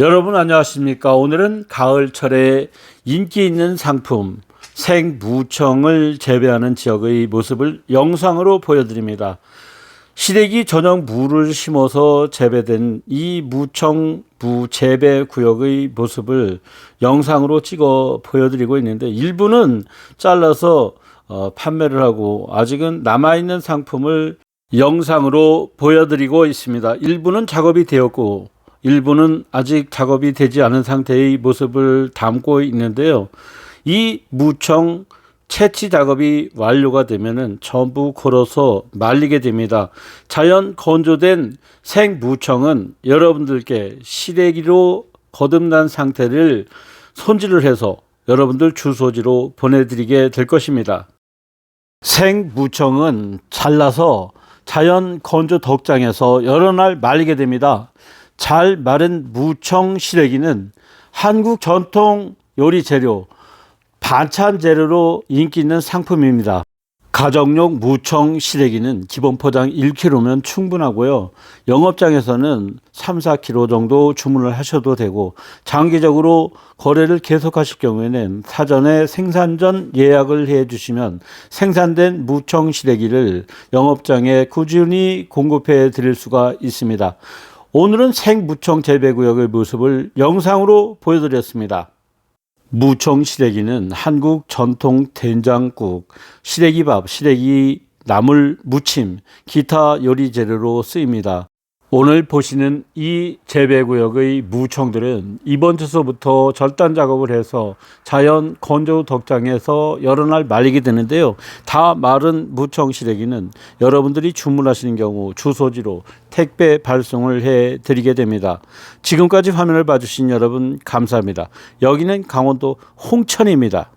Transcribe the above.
여러분 안녕하십니까? 오늘은 가을철에 인기 있는 상품 생무청을 재배하는 지역의 모습을 영상으로 보여드립니다. 시래기 전용 무를 심어서 재배된 이 무청 무 재배 구역의 모습을 영상으로 찍어 보여드리고 있는데 일부는 잘라서 어, 판매를 하고 아직은 남아있는 상품을 영상으로 보여드리고 있습니다. 일부는 작업이 되었고 일부는 아직 작업이 되지 않은 상태의 모습을 담고 있는데요. 이 무청 채취 작업이 완료가 되면은 전부 걸어서 말리게 됩니다. 자연 건조된 생무청은 여러분들께 시래기로 거듭난 상태를 손질을 해서 여러분들 주소지로 보내드리게 될 것입니다. 생무청은 잘라서 자연 건조 덕장에서 여러 날 말리게 됩니다. 잘 마른 무청 시래기는 한국 전통 요리 재료, 반찬 재료로 인기 있는 상품입니다. 가정용 무청 시래기는 기본 포장 1kg면 충분하고요. 영업장에서는 3, 4kg 정도 주문을 하셔도 되고 장기적으로 거래를 계속하실 경우에는 사전에 생산 전 예약을 해 주시면 생산된 무청 시래기를 영업장에 꾸준히 공급해 드릴 수가 있습니다. 오늘은 생무청 재배구역의 모습을 영상으로 보여드렸습니다. 무청 시래기는 한국 전통 된장국, 시래기밥, 시래기 나물 무침, 기타 요리 재료로 쓰입니다. 오늘 보시는 이 재배구역의 무청들은 이번 주서부터 절단 작업을 해서 자연 건조 덕장에서 여러 날 말리게 되는데요. 다 마른 무청 시래기는 여러분들이 주문하시는 경우 주소지로 택배 발송을 해 드리게 됩니다. 지금까지 화면을 봐주신 여러분 감사합니다. 여기는 강원도 홍천입니다.